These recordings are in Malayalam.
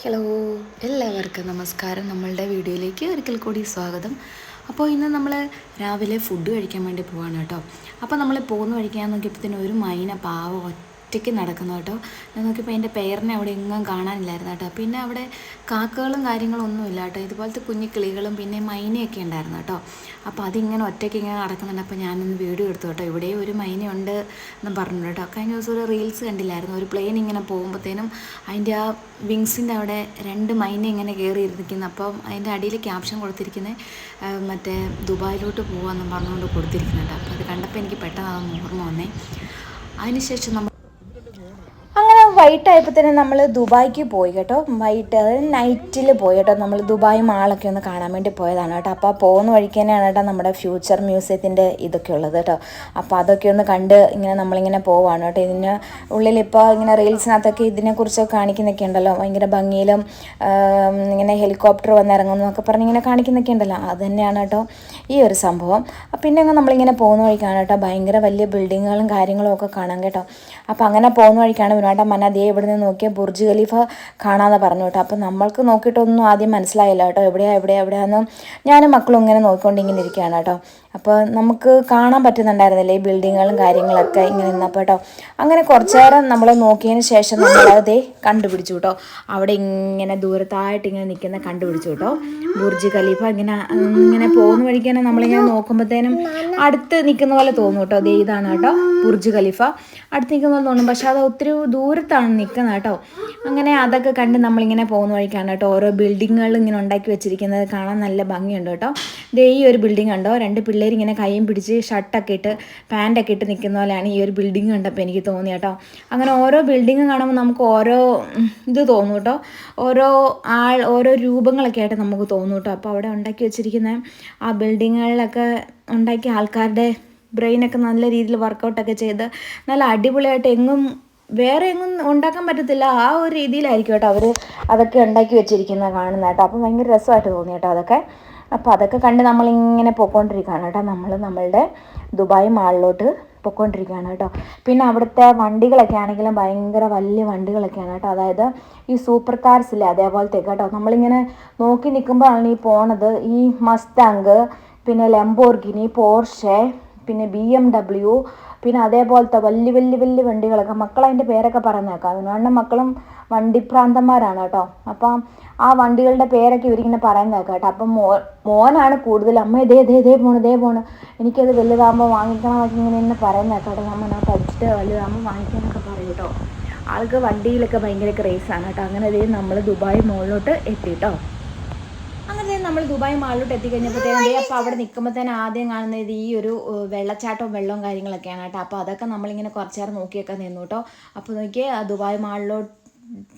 ഹലോ എല്ലാവർക്കും നമസ്കാരം. നമ്മളുടെ വീഡിയോയിലേക്ക് ഒരിക്കൽ കൂടി സ്വാഗതം. അപ്പോൾ ഇന്ന് നമ്മൾ രാവിലെ ഫുഡ് കഴിക്കാൻ വേണ്ടി പോവാണ് കേട്ടോ. അപ്പോൾ നമ്മൾ പോകുന്ന വഴിക്കാൻ നോക്കിയപ്പോഴത്തേനും ഒരു മൈന പാവം ഒറ്റയ്ക്ക് നടക്കുന്നു കേട്ടോ. ഞാൻ നോക്കിയപ്പോൾ എന്റെ പേരിനെ അവിടെ എങ്ങും കാണാനില്ലായിരുന്നു കേട്ടോ. പിന്നെ അവിടെ കാക്കകളും കാര്യങ്ങളും ഒന്നും ഇല്ല കേട്ടോ. ഇതുപോലത്തെ കുഞ്ഞു കിളികളും പിന്നെ മൈനയൊക്കെ ഉണ്ടായിരുന്നു കേട്ടോ. അപ്പോൾ അതിങ്ങനെ ഒറ്റയ്ക്ക് ഇങ്ങനെ നടക്കുന്നുണ്ട്. അപ്പോൾ ഞാനൊന്ന് വീഡിയോ എടുത്തു കേട്ടോ. ഇവിടെ ഒരു മൈനയുണ്ട് എന്ന് പറഞ്ഞു കേട്ടോ. കഴിഞ്ഞ ദിവസം ഒരു റീൽസ് കണ്ടില്ലായിരുന്നു. ഒരു പ്ലെയിൻ ഇങ്ങനെ പോകുമ്പോഴത്തേനും അതിന്റെ ആ വിങ്സിന്റെ അവിടെ രണ്ട് മൈന ഇങ്ങനെ കയറി ഇരിക്കുന്നു അപ്പം അതിന്റെ അടിയിൽ ക്യാപ്ഷൻ കൊടുത്തിരിക്കുന്നത് മറ്റേ ദുബായിലോട്ട് പോകാമെന്ന് പറഞ്ഞുകൊണ്ട് കൊടുത്തിരിക്കുന്നുണ്ട്. അപ്പോൾ അത് കണ്ടപ്പോൾ എനിക്ക് പെട്ടെന്ന് അതൊന്ന് ഓർമ്മ വന്നേ. അതിനുശേഷം നമ്മൾ അങ്ങനെ തന്നെ നമ്മൾ ദുബായിക്ക് പോയി കേട്ടോ. വൈകിട്ട് അതായത് നൈറ്റിൽ പോയി കേട്ടോ. നമ്മൾ ദുബായ് മാളൊക്കെ ഒന്ന് കാണാൻ വേണ്ടി പോയതാണ് കേട്ടോ. അപ്പോൾ പോകുന്ന വഴിക്ക് തന്നെയാണ് കേട്ടോ നമ്മുടെ ഫ്യൂച്ചർ മ്യൂസിയത്തിന്റെ ഇതൊക്കെ ഉള്ളത് കേട്ടോ. അപ്പോൾ അതൊക്കെ ഒന്ന് കണ്ട് ഇങ്ങനെ നമ്മളിങ്ങനെ പോവാണ് കേട്ടോ. ഇതിന് ഉള്ളിൽ ഇപ്പോൾ ഇങ്ങനെ റീൽസിനകത്തൊക്കെ ഇതിനെക്കുറിച്ചൊക്കെ കാണിക്കുന്നൊക്കെ ഉണ്ടല്ലോ. ഭയങ്കര ഭംഗിയിലും ഇങ്ങനെ ഹെലികോപ്റ്റർ വന്നിറങ്ങുന്നു എന്നൊക്കെ പറഞ്ഞ് ഇങ്ങനെ കാണിക്കുന്നൊക്കെ ഉണ്ടല്ലോ. അത് തന്നെയാണ് കേട്ടോ ഈ ഒരു സംഭവം. പിന്നെ അങ്ങ് നമ്മളിങ്ങനെ പോകുന്ന വഴിക്കാണ് കേട്ടോ. ഭയങ്കര വലിയ ബിൽഡിങ്ങുകളും കാര്യങ്ങളും ഒക്കെ കാണാം കേട്ടോ. അപ്പോൾ അങ്ങനെ പോകുന്ന വഴിക്കാണ് ഒരുപാട് മന ദേ ഇവിടെ നിന്ന് നോക്കിയാൽ ബുർജ് ഖലീഫ കാണാതെ പറഞ്ഞു കേട്ടോ. അപ്പം നമ്മൾക്ക് നോക്കിയിട്ടൊന്നും ആദ്യം മനസ്സിലായില്ല കേട്ടോ. എവിടെയാണ് എവിടെയാണ് എവിടെയാന്ന് ഞാനും മക്കളും ഇങ്ങനെ നോക്കിക്കൊണ്ടിങ്ങനെ ഇരിക്കുകയാണ് കേട്ടോ. അപ്പോൾ നമുക്ക് കാണാൻ പറ്റുന്നുണ്ടായിരുന്നില്ല ഈ ബിൽഡിങ്ങുകളും കാര്യങ്ങളൊക്കെ ഇങ്ങനെ നിന്നപ്പോൾ കേട്ടോ അങ്ങനെ കുറച്ച് നേരം നമ്മൾ നോക്കിയതിന് ശേഷം നമ്മൾ അതേ കണ്ടുപിടിച്ചു കേട്ടോ അവിടെ ഇങ്ങനെ ദൂരത്തായിട്ട് ഇങ്ങനെ നിൽക്കുന്ന കണ്ടുപിടിച്ചു കേട്ടോ ബുർജ് ഖലീഫ ഇങ്ങനെ ഇങ്ങനെ പോകുന്ന വഴിക്ക് തന്നെ നമ്മളിങ്ങനെ നോക്കുമ്പോഴത്തേനും അടുത്ത് നിൽക്കുന്ന പോലെ തോന്നും കേട്ടോ അതേ ഇതാണ് കേട്ടോ ബുർജ് ഖലീഫ. അടുത്ത് നിൽക്കുന്ന പോലെ തോന്നും. പക്ഷെ അത് ഒത്തിരി ദൂരത്താണ് നിൽക്കുന്നത് കേട്ടോ അങ്ങനെ അതൊക്കെ കണ്ട് നമ്മളിങ്ങനെ പോകുന്ന വഴിക്കാണ് കേട്ടോ ഓരോ ബിൽഡിങ്ങുകൾ ഇങ്ങനെ ഉണ്ടാക്കി വെച്ചിരിക്കുന്നത് കാണാൻ നല്ല ഭംഗിയുണ്ട് കേട്ടോ ദേ ഈ ഒരു ബിൽഡിംഗ് ഉണ്ടോ രണ്ട് പിള്ളേർ ഇങ്ങനെ കൈയും പിടിച്ച് ഷർട്ടൊക്കെ ഇട്ട് പാന്റൊക്കെ ഇട്ട് നിൽക്കുന്ന പോലെയാണ് ഈ ഒരു ബിൽഡിംഗ് കണ്ടപ്പോൾ എനിക്ക് തോന്നി കേട്ടോ. അങ്ങനെ ഓരോ ബിൽഡിംഗ് കാണുമ്പോൾ നമുക്ക് ഓരോ ഇത് തോന്നും കേട്ടോ. ഓരോ ആൾ ഓരോ രൂപങ്ങളൊക്കെ ആയിട്ട് നമുക്ക് തോന്നും കേട്ടോ. അപ്പോൾ അവിടെ ഉണ്ടാക്കി വെച്ചിരിക്കുന്ന ആ ബിൽഡിങ്ങുകളിലൊക്കെ ഉണ്ടാക്കിയ ആൾക്കാരുടെ ബ്രെയിനൊക്കെ നല്ല രീതിയിൽ വർക്കൗട്ടൊക്കെ ചെയ്ത് നല്ല അടിപൊളിയായിട്ട് എങ്ങും വേറെ എങ്ങും ഉണ്ടാക്കാൻ പറ്റത്തില്ല. ആ ഒരു രീതിയിലായിരിക്കും കേട്ടോ അവർ അതൊക്കെ ഉണ്ടാക്കി വെച്ചിരിക്കുന്നത് കാണുന്നത് കേട്ടോ. അപ്പം ഭയങ്കര രസമായിട്ട് തോന്നി കേട്ടോ അതൊക്കെ. അപ്പോൾ അതൊക്കെ കണ്ട് നമ്മളിങ്ങനെ പോയിക്കൊണ്ടിരിക്കുകയാണ് കേട്ടോ. നമ്മൾ നമ്മളുടെ ദുബായ് മാളിലോട്ട് പൊയ്ക്കൊണ്ടിരിക്കുകയാണ് കേട്ടോ. പിന്നെ അവിടുത്തെ വണ്ടികളൊക്കെ ആണെങ്കിലും ഭയങ്കര വലിയ വണ്ടികളൊക്കെയാണ് കേട്ടോ. അതായത് ഈ സൂപ്പർ കാർസ് ഇല്ലേ അതേപോലത്തെ കേട്ടോ. നമ്മളിങ്ങനെ നോക്കി നിൽക്കുമ്പോഴാണ് ഈ പോണത്. ഈ മസ്താങ്ക് പിന്നെ ലംബോർഗിനി പോർഷെ പിന്നെ ബി എം ഡബ്ല്യു പിന്നെ അതേപോലത്തെ വലിയ വലിയ വലിയ വണ്ടികളൊക്കെ മക്കൾ അതിന്റെ പേരൊക്കെ പറഞ്ഞേക്കാം. അതിനുവേണ്ട മക്കളും വണ്ടിപ്രാന്തന്മാരാണ് കേട്ടോ. അപ്പം ആ വണ്ടികളുടെ പേരൊക്കെ ഇവരിങ്ങനെ പറയുന്നേക്കാം കേട്ടോ. അപ്പം മോ മോനാണ് കൂടുതൽ അമ്മ ഇതേ ഇതേ ഇതേ പോണ് ഇതേ പോണ്. എനിക്കത് വലുതാകുമ്പോൾ വാങ്ങിക്കണം ഇങ്ങനെ എന്നെ പറയുന്നേക്കാം കേട്ടോ. അമ്മ ഞാൻ പഠിച്ചിട്ട് വലുതാകുമ്പോൾ വാങ്ങിക്കാനൊക്കെ പറയും കേട്ടോ. ആൾക്ക് വണ്ടിയിലൊക്കെ ഭയങ്കര ക്രേസാണ് കേട്ടോ. അങ്ങനെ ഇതേ നമ്മൾ ദുബായ് മുകളിലോട്ട് എത്തി കേട്ടോ. നമ്മൾ ദുബായ് മാളിലോട്ട് എത്തിക്കഴിഞ്ഞപ്പോഴത്തേനും അപ്പോൾ അവിടെ തന്നെ ആദ്യം കാണുന്നത് ഈ ഒരു വെള്ളച്ചാട്ടവും വെള്ളവും കാര്യങ്ങളൊക്കെയാണ് കേട്ടോ. അപ്പോൾ അതൊക്കെ നമ്മളിങ്ങനെ കുറച്ച് നേരം നോക്കിയൊക്കെ നിന്നു കേട്ടോ. അപ്പോൾ നോക്കിയേ ദുബായ് മാളിലോട്ട്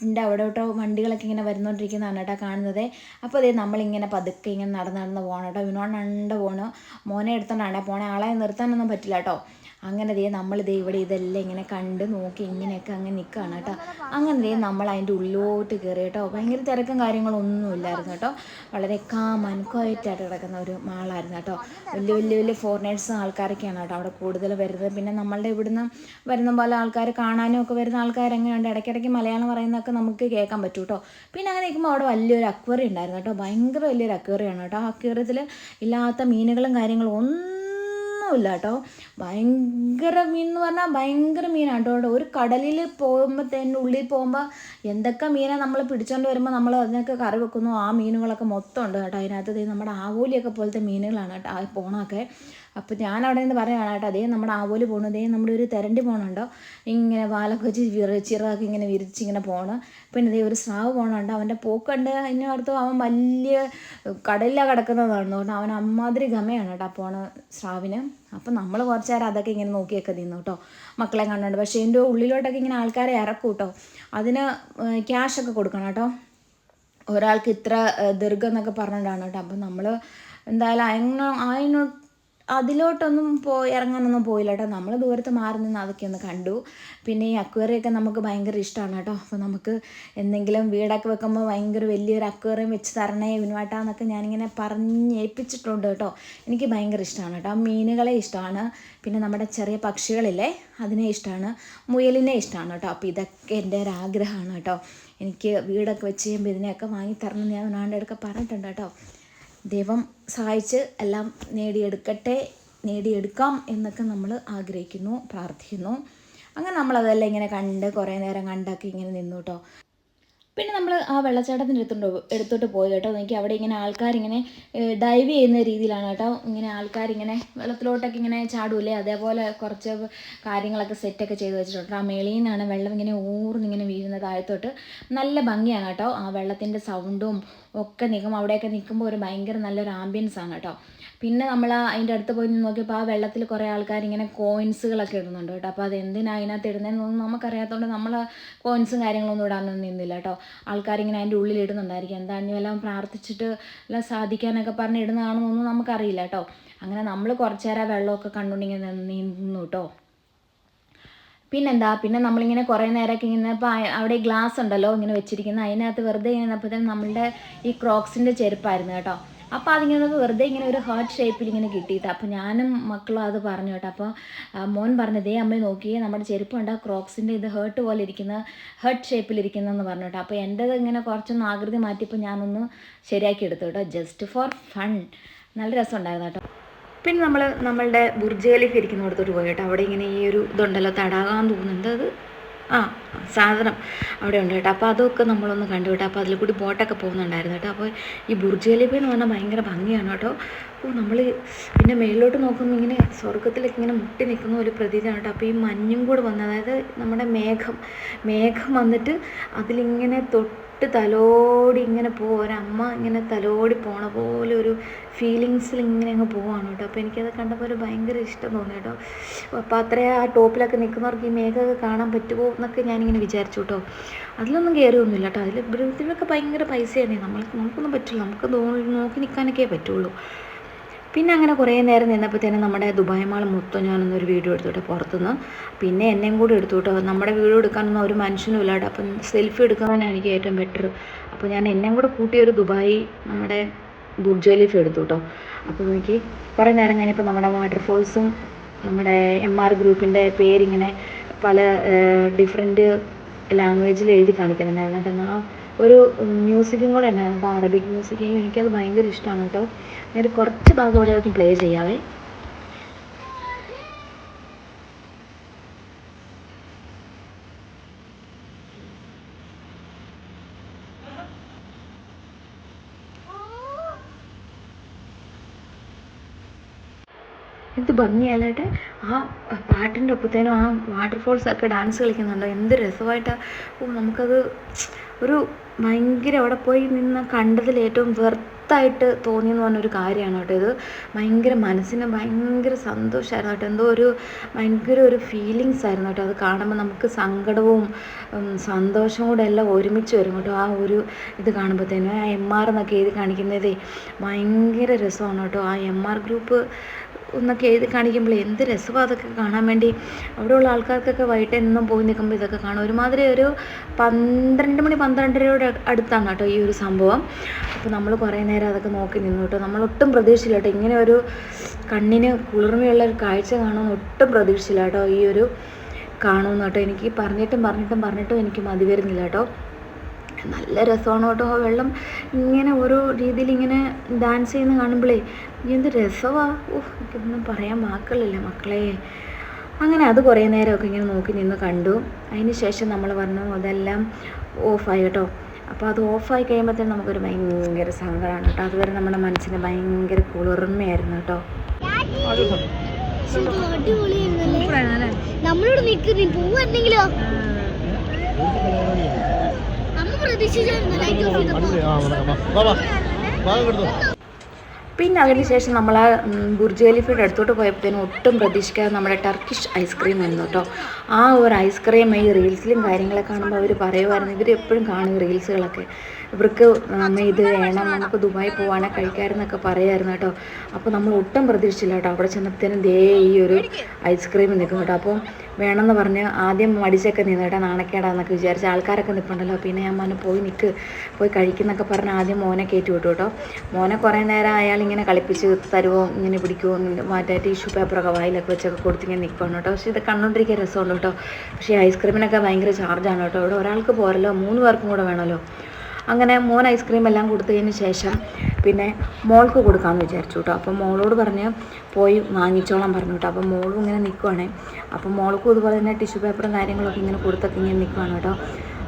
ന്റെ അവിടോട്ടോ വണ്ടികളൊക്കെ ഇങ്ങനെ വരുന്നോണ്ടിരിക്കുന്നതാണ് കേട്ടോ കാണുന്നത്. അപ്പോൾ അതേ നമ്മളിങ്ങനെ പതുക്കെ ഇങ്ങനെ നടന്ന് നടന്ന് പോകണം കേട്ടോ. വിനോണ്ട് പോകണം മോനെ എടുത്തോണ്ടാണ്. പോണേ ആളെ നിർത്താനൊന്നും പറ്റില്ല കേട്ടോ. അങ്ങനെ ദേ നമ്മൾ ദേ ഇവിടെ ഇതെല്ലാം ഇങ്ങനെ കണ്ട് നോക്കി ഇങ്ങനെയൊക്കെ അങ്ങനെ നിൽക്കുകയാണ് കേട്ടോ. അങ്ങനെ ദേ നമ്മൾ അതിന്റെ ഉള്ളിലോട്ട് കയറി കേട്ടോ. ഭയങ്കര തിരക്കും കാര്യങ്ങളൊന്നും ഇല്ലായിരുന്നു കേട്ടോ. വളരെ കാമൻ അൻക്വയറ്റായിട്ട് കിടക്കുന്ന ഒരു മാളായിരുന്നു കേട്ടോ. വലിയ വലിയ വലിയ ഫോറിനേഴ്സും ആൾക്കാരൊക്കെയാണ് കേട്ടോ അവിടെ കൂടുതൽ വരുന്നത്. പിന്നെ നമ്മളുടെ ഇവിടുന്ന് വരുന്ന പോലെ ആൾക്കാർ കാണാനും ഒക്കെ വരുന്ന ആൾക്കാർ എങ്ങനെയുണ്ട് ഇടയ്ക്കിടയ്ക്ക് മലയാളം പറയുന്നതൊക്കെ നമുക്ക് കേൾക്കാൻ പറ്റും കേട്ടോ പിന്നെ അങ്ങനെ നിൽക്കുമ്പോൾ അവിടെ വലിയൊരു അക്വറി ഉണ്ടായിരുന്നു കേട്ടോ ഭയങ്കര വലിയൊരു അക്വറിയാണ് കേട്ടോ ആ അക്വറിയത്തിൽ ഇല്ലാത്ത മീനുകളും കാര്യങ്ങളും ഒന്നും ഒന്നുമില്ല കേട്ടോ ഭയങ്കര മീൻ എന്ന് പറഞ്ഞാൽ ഭയങ്കര മീനാണ് കേട്ടോ ഒരു കടലിൽ പോകുമ്പോഴത്തേന് ഉള്ളിൽ പോകുമ്പോൾ എന്തൊക്കെ മീനെ നമ്മൾ പിടിച്ചോണ്ട് വരുമ്പോൾ നമ്മൾ അതിനൊക്കെ കറി വെക്കുന്നു. ആ മീനുകളൊക്കെ മൊത്തം ഉണ്ട് കേട്ടോ അതിനകത്ത് നമ്മുടെ ആവോലിയൊക്കെ പോലത്തെ മീനുകളാണ് കേട്ടോ ആ പോണൊക്കെ അപ്പോൾ ഞാൻ അവിടെ നിന്ന് പറയുകയാണ് കേട്ടോ അതേ നമ്മുടെ ആവോൽ പോകണം അതേ നമ്മുടെ ഒരു തെരണ്ടി പോകണുണ്ടോ ഇങ്ങനെ വാലൊക്കെ വെച്ച് വിറ ചിറകൊക്കെ ഇങ്ങനെ വിരിച്ച് ഇങ്ങനെ പോകണം പിന്നെ അതേ ഒരു സ്രാവ് പോകണുണ്ട് അവന്റെ പോക്കുണ്ട് അതിനടുത്ത് അവൻ വലിയ കടലിലാണ് കിടക്കുന്നതാണ് കേട്ടോ അവൻ അമ്മാതിരി ഗമയാണ് കേട്ടോ പോണ സ്രാവിന്. അപ്പം നമ്മൾ കുറച്ച് നേരം അതൊക്കെ ഇങ്ങനെ നോക്കിയൊക്കെ നിന്നു കേട്ടോ മക്കളെ കണ്ടുണ്ട്. പക്ഷേ എന്റെ ഉള്ളിലോട്ടൊക്കെ ഇങ്ങനെ ആൾക്കാരെ ഇറക്കും കേട്ടോ അതിന് ക്യാഷൊക്കെ കൊടുക്കണം കേട്ടോ ഒരാൾക്ക് ഇത്ര ദീർഘം എന്നൊക്കെ പറഞ്ഞിട്ടാണ് കേട്ടോ അപ്പം നമ്മൾ എന്തായാലും അതിനോ അതിനോ അതിലോട്ടൊന്നും പോയി ഇറങ്ങാനൊന്നും പോയില്ല കേട്ടോ നമ്മൾ ദൂരത്ത് മാറി നിന്ന് അതൊക്കെ ഒന്ന് കണ്ടു. പിന്നെ ഈ അക്വേറിയൊക്കെ നമുക്ക് ഭയങ്കര ഇഷ്ടമാണ് കേട്ടോ അപ്പോൾ നമുക്ക് എന്തെങ്കിലും വീടൊക്കെ വെക്കുമ്പോൾ ഭയങ്കര വലിയൊരു അക്വേറിയം വെച്ച് തരണേ വിനുവാട്ടാന്നൊക്കെ ഞാനിങ്ങനെ പറഞ്ഞ് ഏൽപ്പിച്ചിട്ടുണ്ട് കേട്ടോ എനിക്ക് ഭയങ്കര ഇഷ്ടമാണ് കേട്ടോ മീനുകളെ ഇഷ്ടമാണ് പിന്നെ നമ്മുടെ ചെറിയ പക്ഷികളില്ലേ അതിനെ ഇഷ്ടമാണ് മുയലിനെ ഇഷ്ടമാണ് കേട്ടോ അപ്പോൾ ഇതൊക്കെ എന്റെ ഒരു ആഗ്രഹമാണ് കേട്ടോ എനിക്ക് വീടൊക്കെ വെച്ച് കഴിയുമ്പോൾ ഇതിനെയൊക്കെ വാങ്ങിത്തരണം എന്ന് ഞാൻ അടുക്ക പറഞ്ഞിട്ടുണ്ട് കേട്ടോ ദൈവം സഹായിച്ച് എല്ലാം നേടിയെടുക്കട്ടെ നേടിയെടുക്കാം എന്നൊക്കെ നമ്മൾ ആഗ്രഹിക്കുന്നു പ്രാർത്ഥിക്കുന്നു. അങ്ങനെ നമ്മളതെല്ലാം ഇങ്ങനെ കണ്ട് കുറേ നേരം കണ്ടൊക്കെ ഇങ്ങനെ നിന്നു കേട്ടോ പിന്നെ നമ്മൾ ആ വെള്ളച്ചാട്ടത്തിന്റെ അടുത്തോട്ട് എടുത്തോട്ട് പോയി കേട്ടോ. എനിക്ക് അവിടെ ഇങ്ങനെ ആൾക്കാരിങ്ങനെ ഡൈവ് ചെയ്യുന്ന രീതിയിലാണ് കേട്ടോ. ഇങ്ങനെ ആൾക്കാരിങ്ങനെ വെള്ളത്തിലോട്ടൊക്കെ ഇങ്ങനെ ചാടൂലേ അതേപോലെ കുറച്ച് കാര്യങ്ങളൊക്കെ സെറ്റൊക്കെ ചെയ്ത് വെച്ചിട്ടുണ്ട്. ആ മേളിൽ നിന്നാണ് വെള്ളം ഇങ്ങനെ ഊർന്നിങ്ങനെ വീഴുന്നത് താഴത്തോട്ട് നല്ല ഭംഗിയാണ് കേട്ടോ. ആ വെള്ളത്തിന്റെ സൗണ്ടും ഒക്കെ നിൽക്കും. അവിടെയൊക്കെ നിൽക്കുമ്പോൾ ഒരു ഭയങ്കര നല്ലൊരു ആംബിയൻസ് ആണ് കേട്ടോ. പിന്നെ നമ്മൾ അതിന്റെ അടുത്ത് പോയി നോക്കിയപ്പോൾ ആ വെള്ളത്തിൽ കുറേ ആൾക്കാർ ഇങ്ങനെ കോയിൻസുകളൊക്കെ ഇടുന്നുണ്ട് കേട്ടോ. അപ്പോൾ അത് എന്തിനാണ് അതിനകത്ത് ഇടുന്നതെന്നൊന്നും നമുക്കറിയാത്തതുകൊണ്ട് നമ്മൾ കോയിൻസും കാര്യങ്ങളൊന്നും ഇടാനൊന്നും നിന്നില്ല കേട്ടോ. ആൾക്കാരിങ്ങനെ അതിന്റെ ഉള്ളിൽ ഇടുന്നുണ്ടായിരിക്കും. എന്താ ഇനി വല്ലതും പ്രാർത്ഥിച്ചിട്ട് എല്ലാം സാധിക്കാനൊക്കെ പറഞ്ഞ് ഇടുന്നതാണെന്നൊന്നും നമുക്കറിയില്ല കേട്ടോ. അങ്ങനെ നമ്മൾ കുറച്ച് നേരം ആ വെള്ളമൊക്കെ കണ്ടുകൊണ്ടിങ്ങനെ നിന്നു കേട്ടോ. പിന്നെന്താ? പിന്നെ നമ്മളിങ്ങനെ കുറേ നേരമൊക്കെ ഇങ്ങനെ ഇപ്പോൾ അവിടെ ഗ്ലാസ് ഉണ്ടല്ലോ ഇങ്ങനെ വെച്ചിരിക്കുന്നത് അതിനകത്ത് വെറുതെ ഇങ്ങനെ അപ്പോൾ നമ്മളുടെ ഈ ക്രോക്സിന്റെ ചെരുപ്പായിരുന്നു കേട്ടോ. അപ്പോൾ അതിങ്ങനെ വെറുതെ ഇങ്ങനെ ഒരു ഹാർട്ട് ഷേപ്പിൽ ഇങ്ങനെ കിട്ടിയിട്ട്. അപ്പോൾ ഞാനും മക്കളും അത് പറഞ്ഞു കേട്ടോ. അപ്പോൾ മോൻ പറഞ്ഞു ദേ അമ്മ നോക്കിയേ നമ്മുടെ ചെരുപ്പ് ഉണ്ട് ആ ക്രോക്സിന്റെ ഇത് ഹേർട്ട് പോലെ ഇരിക്കുന്ന ഹേർട്ട് ഷേപ്പിൽ ഇരിക്കുന്നതെന്ന് പറഞ്ഞു കേട്ടോ. അപ്പോൾ എന്റേത് ഇങ്ങനെ കുറച്ചൊന്ന് ആകൃതി മാറ്റിയപ്പോൾ ഞാനൊന്ന് ശരിയാക്കി എടുത്തു കേട്ടോ. ജസ്റ്റ് ഫോർ ഫൺ നല്ല രസമുണ്ടായിരുന്നു കേട്ടോ. പിന്നെ നമ്മൾ നമ്മളുടെ ബുർജയിലേക്ക് ഇരിക്കുന്നിടത്തോട്ട് പോയി കേട്ടോ. അവിടെ ഇങ്ങനെ ഈ ഒരു ഇതുണ്ടല്ലോ തടാകാൻ തോന്നുന്നുണ്ട് അത്? ആ സാധനം അവിടെ ഉണ്ട് കേട്ടോ. അപ്പോൾ അതൊക്കെ നമ്മളൊന്ന് കണ്ടു കേട്ടോ. അപ്പോൾ അതിൽ കൂടി ബോട്ടൊക്കെ പോകുന്നുണ്ടായിരുന്നു കേട്ടോ. അപ്പോൾ ഈ ബുർജ് ഖലീഫ എന്ന് പറഞ്ഞാൽ ഭയങ്കര ഭംഗിയാണ് കേട്ടോ. അപ്പോൾ നമ്മൾ പിന്നെ മേളിലോട്ട് നോക്കുമ്പോൾ ഇങ്ങനെ സ്വർഗത്തിലേക്ക് ഇങ്ങനെ മുട്ടി നിൽക്കുന്ന ഒരു പ്രതീതിയാണ് കേട്ടോ. അപ്പോൾ ഈ മഞ്ഞും കൂടെ വന്ന് അതായത് നമ്മുടെ മേഘം മേഘം വന്നിട്ട് അതിലിങ്ങനെ തൊട്ട് തലോടി ഇങ്ങനെ പോവും. അമ്മ ഇങ്ങനെ തലോടി പോണ പോലെ ഒരു ഫീലിങ്സിൽ ഇങ്ങനെ അങ്ങ് പോവാണ് കേട്ടോ. അപ്പോൾ എനിക്കത് കണ്ടപ്പോൾ ഒരു ഭയങ്കര ഇഷ്ടം തോന്നി കേട്ടോ. അപ്പോൾ അത്രയും ആ ടോപ്പിലൊക്കെ നിൽക്കുന്നവർക്ക് ഈ മേഘമൊക്കെ കാണാൻ പറ്റുമോ എന്നൊക്കെ ഞാനിങ്ങനെ വിചാരിച്ചു കേട്ടോ. അതിലൊന്നും കയറിയൊന്നുമില്ല കേട്ടോ. അതിൽ ഇതിലൊക്കെ ഭയങ്കര പൈസയാണ്. നമ്മൾക്ക് നമുക്കൊന്നും പറ്റില്ല. നമുക്ക് നോക്കി നിൽക്കാനൊക്കെ പറ്റുള്ളൂ. പിന്നെ അങ്ങനെ കുറേ നേരം നിന്നപ്പോൾ തന്നെ നമ്മുടെ ദുബായ് മാൾ മൊത്തം ഞാനൊന്നൊരു വീഡിയോ എടുത്തോട്ടെ പുറത്തുനിന്ന്. പിന്നെ എന്നെയും കൂടി എടുത്തുട്ടോ നമ്മുടെ വീഡിയോ എടുക്കാനൊന്നും ഒരു മനുഷ്യനും ഇല്ല കേട്ടോ അപ്പം സെൽഫി എടുക്കാനാണ് എനിക്ക് ഏറ്റവും ബെറ്റർ അപ്പോൾ ഞാൻ എന്നെയും കൂടെ കൂട്ടിയ ഒരു ദുബായ് നമ്മുടെ ബുക്ക് ജോലിഫ് എടുത്തു അപ്പോൾ എനിക്ക് കുറേ നേരം കഴിഞ്ഞപ്പോൾ നമ്മുടെ വാട്ടർഫോൾസും നമ്മുടെ എം ആർ ഗ്രൂപ്പിന്റെ പേരിങ്ങനെ പല ഡിഫറെന്റ് ലാംഗ്വേജിൽ എഴുതി കാണിക്കുന്നുണ്ടായിരുന്നു. കേട്ടോ ഒരു മ്യൂസിക്കും കൂടെ ഉണ്ടായിരുന്നു അറബിക് മ്യൂസിക് എനിക്കത് ഭയങ്കര ഇഷ്ടമാണ് കേട്ടോ. ഞാനൊരു കുറച്ച് ഭാഗം ഇവിടെ പ്ലേ ചെയ്യാവേ. എന്ത് ഭംഗിയല്ലേട്ടെ ആ പാട്ടിന്റെ ഒപ്പത്തേനും ആ വാട്ടർഫോൾസ് ഒക്കെ ഡാൻസ് കളിക്കുന്നുണ്ടോ? എന്ത് രസമായിട്ടാണ് നമുക്കത് ഒരു ഭയങ്കര അവിടെ പോയി നിന്ന് കണ്ടതിൽ ഏറ്റവും വെർത്തായിട്ട് തോന്നിയെന്ന് പറഞ്ഞൊരു കാര്യമാണ് കേട്ടോ ഇത്. ഭയങ്കര മനസ്സിന് ഭയങ്കര സന്തോഷമായിരുന്നു കേട്ടോ. എന്തോ ഒരു ഭയങ്കര ഒരു ഫീലിങ്സ് ആയിരുന്നു കേട്ടോ. അത് കാണുമ്പോൾ നമുക്ക് സങ്കടവും സന്തോഷവും കൂടെ എല്ലാം ഒരുമിച്ച് വരും കേട്ടോ. ആ ഒരു ഇത് കാണുമ്പോഴത്തേനും ആ എം ആർ എന്നൊക്കെ എഴുതി കാണിക്കുന്നതേ ഭയങ്കര രസമാണ് കേട്ടോ. ആ എം ആർ ഗ്രൂപ്പ് എന്നൊക്കെ എഴുതി കാണിക്കുമ്പോൾ എന്ത് രസമാണ് അതൊക്കെ കാണാൻ വേണ്ടി. അവിടെയുള്ള ആൾക്കാർക്കൊക്കെ വൈകിട്ട് എന്നും പോയി നിൽക്കുമ്പോൾ ഇതൊക്കെ കാണും. ഒരുമാതിരി ഒരു പന്ത്രണ്ട് മണി പന്ത്രണ്ടരയോട് അടുത്താണ് കേട്ടോ ഈ ഒരു സംഭവം. അപ്പോൾ നമ്മൾ കുറേ നേരം അതൊക്കെ നോക്കി നിന്നു കേട്ടോ. നമ്മൾ ഒട്ടും പ്രതീക്ഷയില്ല കേട്ടോ. ഇങ്ങനെ ഒരു കണ്ണിന് കുളിർമയുള്ള ഒരു കാഴ്ച കാണുമെന്ന് ഒട്ടും പ്രതീക്ഷയില്ല കേട്ടോ ഈ ഒരു കാണുമെന്ന് കേട്ടോ. എനിക്ക് പറഞ്ഞിട്ടും പറഞ്ഞിട്ടും പറഞ്ഞിട്ടും എനിക്ക് മതി വരുന്നില്ല കേട്ടോ. നല്ല രസമാണ് കേട്ടോ ആ വെള്ളം. ഇങ്ങനെ ഓരോ രീതിയിൽ ഇങ്ങനെ ഡാൻസ് ചെയ്യുന്ന കാണുമ്പോഴേ എന്ത് രസമാണ് ഓഹ് എനിക്കൊന്നും പറയാൻ വാക്കുകളില്ല മക്കളെ. അങ്ങനെ അത് കുറേ നേരമൊക്കെ ഇങ്ങനെ നോക്കി നിന്ന് കണ്ടു. അതിന് ശേഷം നമ്മൾ പറഞ്ഞു അതെല്ലാം ഓഫായി കേട്ടോ. അപ്പോൾ അത് ഓഫായി കഴിയുമ്പോഴത്തേനും നമുക്കൊരു ഭയങ്കര സങ്കടമാണ് കേട്ടോ. അതുവരെ നമ്മുടെ മനസ്സിന് ഭയങ്കര കുളിർമയായിരുന്നു കേട്ടോ. അടിപൊളിയായിരുന്നല്ലേ? നമ്മളോട് നിൽക്കുന്നു പോവെന്നെങ്കിലോ പിന്നെ അതിനുശേഷം നമ്മൾ ആ ബുർജ് ഖലീഫയുടെ അടുത്തോട്ട് പോയപ്പോഴത്തേനും ഒട്ടും പ്രതീക്ഷിക്കാതെ നമ്മുടെ ടർക്കിഷ് ഐസ്ക്രീം വന്നു കേട്ടോ. ആ ഒരു ഐസ്ക്രീം ഈ റീൽസിലും കാര്യങ്ങളൊക്കെ കാണുമ്പോൾ അവർ പറയുമായിരുന്നു ഇവർ എപ്പോഴും കാണും റീൽസുകളൊക്കെ ഇവർക്ക് അമ്മ ഇത് വേണം നമുക്ക് ദുബായി പോവാണെ കഴിക്കാമെന്നൊക്കെ പറയുമായിരുന്നു കേട്ടോ. അപ്പോൾ നമ്മൾ ഒട്ടും പ്രതീക്ഷിച്ചില്ല കേട്ടോ. അവിടെ ചെന്നപ്പോഴത്തേനും ദേ ഈ ഒരു ഐസ്ക്രീം നിൽക്കും കേട്ടോ. അപ്പോൾ വേണമെന്ന് പറഞ്ഞ് ആദ്യം മടിച്ചൊക്കെ നിന്ന് കേട്ടോ നാണക്കേടാന്നൊക്കെ വിചാരിച്ച ആൾക്കാരൊക്കെ നിൽപ്പുണ്ടല്ലോ പിന്നെ ഞാൻ മോനെ പോയി നിൽക്ക് പോയി കഴിക്കുന്നൊക്കെ പറഞ്ഞ് ആദ്യം മോനെ കയറ്റി വിട്ടു കേട്ടോ. മോനെ കുറേ നേരം അയാൾ ഇങ്ങനെ കളിപ്പിച്ച് തരുമോ ഇങ്ങനെ പിടിക്കുമോ മറ്റേ ടിഷ്യൂ പേപ്പറൊക്കെ വായിലൊക്കെ വെച്ചൊക്കെ കൊടുത്തിങ്ങനെ നിൽക്കുകയാണ് കേട്ടോ. പക്ഷേ ഇത് കണ്ടുകൊണ്ടിരിക്കാൻ രസമുണ്ട് കേട്ടോ. പക്ഷേ ഐസ്ക്രീമിനൊക്കെ ഭയങ്കര ചാർജാണ് കേട്ടോ. ഇവിടെ ഒരാൾക്ക് പോരല്ലോ മൂന്ന് പേർക്കും കൂടെ വേണമല്ലോ. അങ്ങനെ മോൻ ഐസ്ക്രീം എല്ലാം കൊടുത്തതിന് ശേഷം പിന്നെ മോൾക്ക് കൊടുക്കാമെന്ന് വിചാരിച്ചു കേട്ടോ അപ്പോൾ മോളോട് പറഞ്ഞ് പോയി വാങ്ങിച്ചോളാം പറഞ്ഞു കേട്ടോ അപ്പോൾ മോളും ഇങ്ങനെ നിൽക്കുവാണേ അപ്പോൾ മോൾക്കും ഇതുപോലെ തന്നെ ടിഷ്യൂ പേപ്പറും കാര്യങ്ങളൊക്കെ ഇങ്ങനെ കൊടുത്തൊക്കെ ഇങ്ങനെ നിൽക്കുവാണ് കേട്ടോ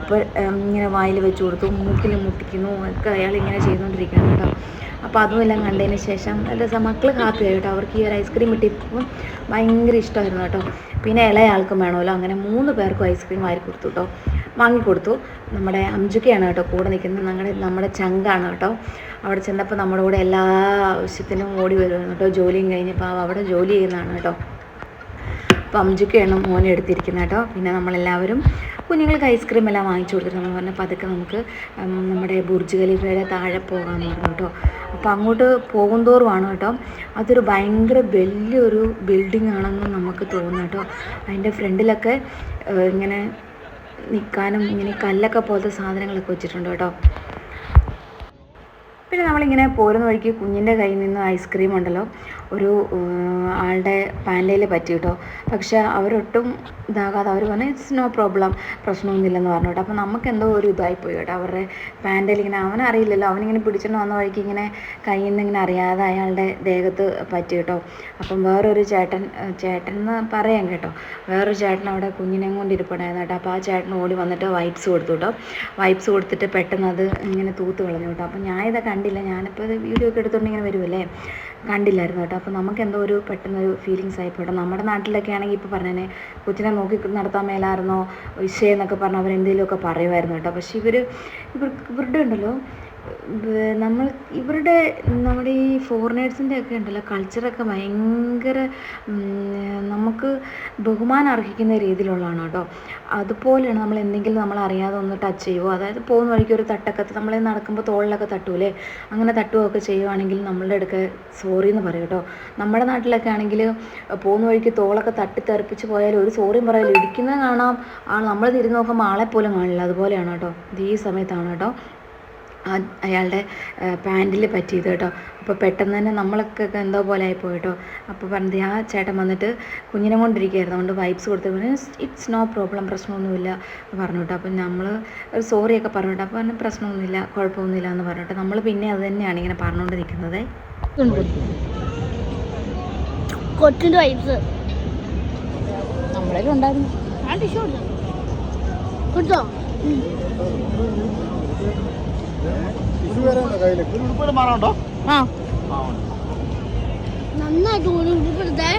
അപ്പോൾ ഇങ്ങനെ വായിൽ വെച്ച് കൊടുത്തു. മൂക്കിൽ മുട്ടിക്കുന്നു. ഒക്കെ അയാൾ ഇങ്ങനെ ചെയ്തുകൊണ്ടിരിക്കുകയാണ് കേട്ടോ അപ്പോൾ അതും എല്ലാം കണ്ടതിന് ശേഷം രസം മക്കൾ ഹാപ്പിയായി കേട്ടോ അവർക്ക് ഈ ഒരു ഐസ്ക്രീം കിട്ടിയപ്പോൾ ഭയങ്കര ഇഷ്ടമായിരുന്നു കേട്ടോ പിന്നെ ഇളയ ആൾക്കും വേണമല്ലോ. അങ്ങനെ മൂന്ന് പേർക്കും ഐസ്ക്രീം വാരി കൊടുത്തു കേട്ടോ വാങ്ങിക്കൊടുത്തു. നമ്മുടെ അംജുക്കയാണ് കേട്ടോ കൂടെ നിൽക്കുന്നത്. ഞങ്ങളുടെ നമ്മുടെ ചങ്കാണ് കേട്ടോ. അവിടെ ചെന്നപ്പോൾ നമ്മുടെ കൂടെ എല്ലാ ആവശ്യത്തിനും ഓടി വരുമായിരുന്നു കേട്ടോ. ജോലിയും കഴിഞ്ഞപ്പോൾ അവിടെ ജോലി ചെയ്യുന്നതാണ് കേട്ടോ. അപ്പോൾ അംജുക്കയാണ് മോനെ എടുത്തിരിക്കുന്നത് കേട്ടോ. പിന്നെ നമ്മളെല്ലാവരും കുഞ്ഞുങ്ങൾക്ക് ഐസ്ക്രീം എല്ലാം വാങ്ങിച്ചു കൊടുത്തിട്ട് നമ്മൾ പറഞ്ഞ പതുക്കെ നമുക്ക് നമ്മുടെ ബുർജ് ഖലീഫയുടെ താഴെ പോകാമെന്ന് പറഞ്ഞു കേട്ടോ. അപ്പോൾ അങ്ങോട്ട് പോകും തോറുമാണ് കേട്ടോ. അതൊരു ഭയങ്കര വലിയൊരു ബിൽഡിംഗ് ആണെന്ന് നമുക്ക് തോന്നുന്നു കേട്ടോ. അതിന്റെ ഫ്രണ്ടിലൊക്കെ ഇങ്ങനെ നിൽക്കാനും ഇങ്ങനെ കല്ലൊക്കെ പോലത്തെ സാധനങ്ങളൊക്കെ വെച്ചിട്ടുണ്ട് കേട്ടോ. പിന്നെ നമ്മളിങ്ങനെ പോരുന്ന വഴിക്ക് കുഞ്ഞിന്റെ കയ്യിൽ നിന്ന് ഐസ്ക്രീം ഉണ്ടല്ലോ. ഒരു ആളുടെ പാന്റയിൽ പറ്റി കേട്ടോ പക്ഷെ അവരൊട്ടും ഇതാകാതെ അവർ പറഞ്ഞു ഇറ്റ്സ് നോ പ്രോബ്ലം പ്രശ്നമൊന്നുമില്ലെന്ന് പറഞ്ഞു കേട്ടോ അപ്പോൾ നമുക്ക് എന്തോ ഒരു ഇതായിപ്പോയി കേട്ടോ. അവരുടെ പാന്റയിൽ ഇങ്ങനെ അവനറിയില്ലല്ലോ അവനിങ്ങനെ പിടിച്ചിട്ട് വന്ന വഴിക്ക് ഇങ്ങനെ കയ്യിൽ നിന്ന് ഇങ്ങനെ അറിയാതെ അയാളുടെ ദേഹത്ത് പറ്റി കേട്ടോ അപ്പം വേറൊരു ചേട്ടൻ ചേട്ടൻ എന്ന് പറയാം കേട്ടോ. വേറൊരു ചേട്ടൻ അവിടെ കുഞ്ഞിനെ കൊണ്ട് ഇരിപ്പുണ്ടായിരുന്നു കേട്ടോ. അപ്പോൾ ആ ചേട്ടൻ ഓടി വന്നിട്ട് വൈപ്സ് കൊടുത്തു കേട്ടോ വൈപ്സ് കൊടുത്തിട്ട് പെട്ടെന്ന് അത് ഇങ്ങനെ തൂത്ത് കളഞ്ഞു കേട്ടോ അപ്പോൾ ഞാൻ കണ്ടില്ല. ഞാനിപ്പോൾ ഇത് വീഡിയോ ഒക്കെ എടുത്തുകൊണ്ട് ഇങ്ങനെ വരുമല്ലേ കണ്ടില്ലായിരുന്നു കേട്ടോ. അപ്പോൾ നമുക്ക് എന്തോ ഒരു പെട്ടെന്നൊരു ഫീലിങ്സ് ആയിപ്പോട്ടെ നമ്മുടെ നാട്ടിലൊക്കെ ആണെങ്കിൽ ഇപ്പോൾ പറഞ്ഞേ കൊച്ചിനെ നോക്കി നടത്താൻ മേലായിരുന്നോ വിഷയം എന്നൊക്കെ പറഞ്ഞ് അവരെന്തെങ്കിലുമൊക്കെ പറയുമായിരുന്നു കേട്ടോ. പക്ഷേ ഇവർ ഇവർക്ക് ഇവരുടെ ഉണ്ടല്ലോ നമ്മൾ ഇവരുടെ നമ്മുടെ ഈ ഫോറിനേഴ്സിന്റെ ഒക്കെ ഉണ്ടല്ലോ കൾച്ചറൊക്കെ ഭയങ്കര നമുക്ക് ബഹുമാനം അർഹിക്കുന്ന രീതിയിലുള്ളതാണ് കേട്ടോ. അതുപോലെയാണ് നമ്മൾ എന്തെങ്കിലും നമ്മൾ അറിയാതെ ഒന്ന് ടച്ച് ചെയ്യുമോ അതായത് പോകുന്ന വഴിക്ക് ഒരു തട്ടൊക്കെ നമ്മളെ നടക്കുമ്പോൾ തോളിലൊക്കെ തട്ടൂലേ അങ്ങനെ തട്ടുകയൊക്കെ ചെയ്യുവാണെങ്കിൽ നമ്മളുടെ അടുക്ക സോറി എന്ന് പറയും കേട്ടോ. നമ്മുടെ നാട്ടിലൊക്കെ ആണെങ്കിൽ പോകുന്ന വഴിക്ക് തോളൊക്കെ തട്ടി തെറിപ്പിച്ച് പോയാൽ ഒരു സോറിയും പറയാലും ഇടിക്കുന്നത് കാണാം. ആ നമ്മൾ തിരിഞ്ഞ് നോക്കുമ്പോൾ ആളെ പോലും കാണില്ല. അതുപോലെയാണ് കേട്ടോ. ഇത് ഈ സമയത്താണ് കേട്ടോ. അയാളുടെ പാന്റിൽ പറ്റിയത് കേട്ടോ. അപ്പോൾ പെട്ടെന്ന് തന്നെ നമ്മളൊക്കെ എന്തോ പോലെ ആയിപ്പോയി കേട്ടോ. അപ്പോൾ പറഞ്ഞത് ആ ചേട്ടൻ വന്നിട്ട് കുഞ്ഞിനെ കൊണ്ടിരിക്കുകയായിരുന്നു. അതുകൊണ്ട് വൈബ്സ് കൊടുത്ത് പറഞ്ഞു ഇറ്റ്സ് നോ പ്രോബ്ലം പ്രശ്നമൊന്നുമില്ല. എന്ന് പറഞ്ഞു കേട്ടോ. അപ്പം നമ്മൾ ഒരു സോറിയൊക്കെ പറഞ്ഞു കേട്ടോ. അപ്പോൾ പറഞ്ഞു പ്രശ്നമൊന്നുമില്ല. കുഴപ്പമൊന്നുമില്ല. എന്ന് പറഞ്ഞിട്ട് നമ്മൾ പിന്നെ അത് തന്നെയാണ് ഇങ്ങനെ പറഞ്ഞുകൊണ്ട് നിൽക്കുന്നത് കൊടുത്തോ വൈബ്സ് നമ്മുടെ ഉണ്ടായിരുന്നു. കൊടുത്തോ ആ നന്നായിട്ട് ഉരുപ്പെടുത്തേ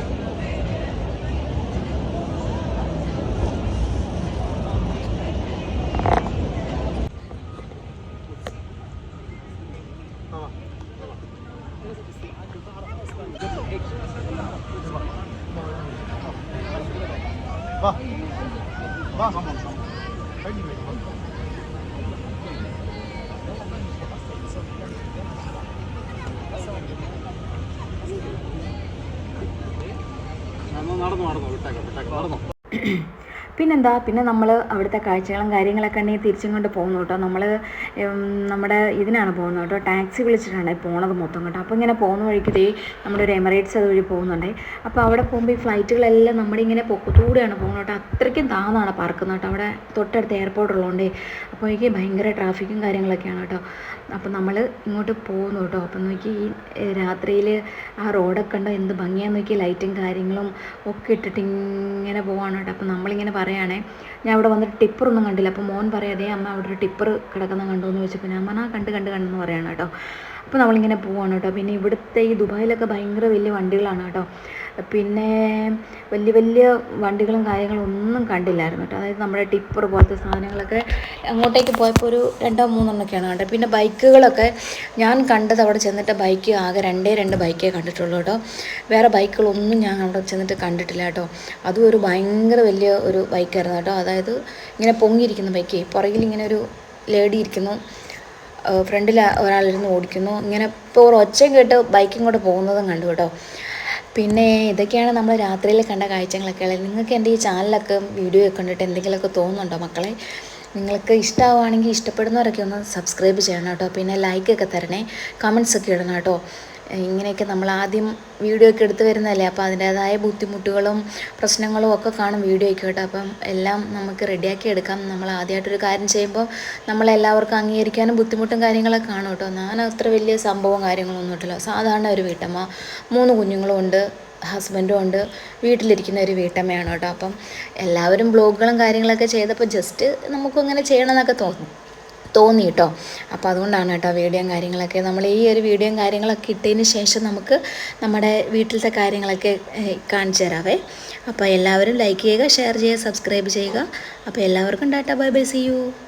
നടന്നു പിന്നെന്താ? പിന്നെ നമ്മൾ അവിടുത്തെ കാഴ്ചകളും കാര്യങ്ങളൊക്കെ ഉണ്ടെങ്കിൽ തിരിച്ചും കൊണ്ട് പോകുന്നു കേട്ടോ. നമ്മൾ നമ്മുടെ ഇതിനാണ് പോകുന്നത് കേട്ടോ. ടാക്സി വിളിച്ചിട്ടാണ് പോണത് മൊത്തം കേട്ടോ. അപ്പോൾ ഇങ്ങനെ പോകുന്ന വഴിക്ക് നമ്മുടെ ഒരു എമിറേറ്റ്സ് അതുവഴി പോകുന്നുണ്ടേ. അപ്പോൾ അവിടെ പോകുമ്പോൾ ഈ ഫ്ലൈറ്റുകളെല്ലാം നമ്മുടെ ഇങ്ങനെ പൊക്കത്തൂടെയാണ് പോകുന്നത് കേട്ടോ. അത്രയ്ക്കും താന്നാണ് പറക്കുന്നത് കേട്ടോ. അവിടെ തൊട്ടടുത്ത് എയർപോർട്ട് ഉള്ളതുകൊണ്ടേ അപ്പോൾ എനിക്ക് ഭയങ്കര ട്രാഫിക്കും കാര്യങ്ങളൊക്കെയാണ് കേട്ടോ. അപ്പോൾ നമ്മൾ ഇങ്ങോട്ട് പോകുന്നു കേട്ടോ. അപ്പം നോക്കി ഈ രാത്രിയിൽ ആ റോഡൊക്കെ ഉണ്ടോ എന്ത് ഭംഗിയാന്ന് നോക്കി ലൈറ്റും കാര്യങ്ങളും ഒക്കെ ഇട്ടിട്ട് ഇങ്ങനെ പോവാണ് കേട്ടോ. അപ്പം നമ്മളിങ്ങനെ പറയുകയാണേ ഞാൻ അവിടെ വന്നിട്ട് ടിപ്പറൊന്നും കണ്ടില്ല. അപ്പോൾ മോൻ പറയാം അതേ അമ്മ അവിടെ ഒരു ടിപ്പർ കിടക്കുന്ന കണ്ടു എന്ന് ചോദിച്ചപ്പോൾ ഞാൻ പറഞ്ഞാൽ കണ്ട് കണ്ട് കണ്ടെന്ന് പറയാണ് കേട്ടോ. അപ്പോൾ നമ്മളിങ്ങനെ പോവാണ് കേട്ടോ. പിന്നെ ഇവിടുത്തെ ഈ ദുബായിലൊക്കെ ഭയങ്കര വലിയ വണ്ടികളാണ് കേട്ടോ. പിന്നെ വലിയ വലിയ വണ്ടികളും കാര്യങ്ങളും ഒന്നും കണ്ടില്ലായിരുന്നു കേട്ടോ. അതായത് നമ്മുടെ ടിപ്പർ പോലത്തെ സാധനങ്ങളൊക്കെ അങ്ങോട്ടേക്ക് പോയപ്പോൾ ഒരു രണ്ടോ മൂന്നെണ്ണൊക്കെയാണ് കേട്ടോ പിന്നെ ബൈക്കുകളൊക്കെ ഞാൻ കണ്ടത് അവിടെ ചെന്നിട്ട് ബൈക്ക് ആകെ രണ്ടേ രണ്ട് ബൈക്കേ കണ്ടിട്ടുള്ളൂ കേട്ടോ. വേറെ ബൈക്കുകളൊന്നും ഞാൻ അവിടെ ചെന്നിട്ട് കണ്ടിട്ടില്ല കേട്ടോ. അതും ഒരു ഭയങ്കര വലിയ ഒരു ബൈക്കായിരുന്നു കേട്ടോ. അതായത് ഇങ്ങനെ പൊങ്ങിയിരിക്കുന്ന ബൈക്കേ. പുറകിൽ ഇങ്ങനെ ഒരു ലേഡി ഇരിക്കുന്നു. ഫ്രണ്ടിൽ ഒരാളിരുന്ന് ഓടിക്കുന്നു. ഇങ്ങനെ ഇപ്പോൾ ഒരു ഒച്ചയും കേട്ട് ബൈക്കും കൂടെ പോകുന്നതും കണ്ടു കേട്ടോ. പിന്നെ ഇതൊക്കെയാണ് നമ്മൾ രാത്രിയിൽ കണ്ട കാഴ്ചകളൊക്കെ ഉള്ളത്. നിങ്ങൾക്ക് എന്റെ ഈ ചാനലൊക്കെ വീഡിയോ ഒക്കെ കണ്ടിട്ട് എന്തെങ്കിലുമൊക്കെ തോന്നുന്നുണ്ടോ മക്കളെ? നിങ്ങൾക്ക് ഇഷ്ടമാവുകയാണെങ്കിൽ ഇഷ്ടപ്പെടുന്നവരൊക്കെ ഒന്ന് സബ്സ്ക്രൈബ് ചെയ്യണം കേട്ടോ. പിന്നെ ലൈക്കൊക്കെ തരണേ. കമൻസ് ഒക്കെ ഇടണം കേട്ടോ. ഇങ്ങനെയൊക്കെ നമ്മൾ ആദ്യം വീഡിയോ ഒക്കെ എടുത്ത് വരുന്നതല്ലേ? അപ്പോൾ അതിന്റേതായ ബുദ്ധിമുട്ടുകളും പ്രശ്നങ്ങളും ഒക്കെ കാണും വീഡിയോ ഒക്കെ കേട്ടോ. അപ്പം എല്ലാം നമുക്ക് റെഡിയാക്കി എടുക്കാം. നമ്മൾ ആദ്യമായിട്ടൊരു കാര്യം ചെയ്യുമ്പോൾ നമ്മളെല്ലാവർക്കും അംഗീകരിക്കാനും ബുദ്ധിമുട്ടും കാര്യങ്ങളൊക്കെ കാണും കേട്ടോ. ഞാൻ അത്ര വലിയ സംഭവം കാര്യങ്ങളൊന്നും ഇട്ടില്ല. സാധാരണ ഒരു വീട്ടമ്മ മൂന്ന് കുഞ്ഞുങ്ങളും ഉണ്ട് ഹസ്ബൻഡും ഉണ്ട് വീട്ടിലിരിക്കുന്ന ഒരു വീട്ടമ്മയാണ് കേട്ടോ. അപ്പം എല്ലാവരും ബ്ലോഗുകളും കാര്യങ്ങളൊക്കെ ചെയ്തപ്പോൾ ജസ്റ്റ് നമുക്കും അങ്ങനെ ചെയ്യണമെന്നൊക്കെ തോന്നി. തോന്നി കേട്ടോ അപ്പോൾ അതുകൊണ്ടാണ് കേട്ടോ വീഡിയോയും കാര്യങ്ങളൊക്കെ നമ്മൾ ഈ ഒരു വീഡിയോയും കാര്യങ്ങളൊക്കെ ഇട്ടതിന് ശേഷം നമുക്ക് നമ്മുടെ വീട്ടിലത്തെ കാര്യങ്ങളൊക്കെ കാണിച്ചു തരാവേ. അപ്പോൾ എല്ലാവരും ലൈക്ക് ചെയ്യുക ഷെയർ ചെയ്യുക സബ്സ്ക്രൈബ് ചെയ്യുക. അപ്പോൾ എല്ലാവർക്കും tata bye bye see you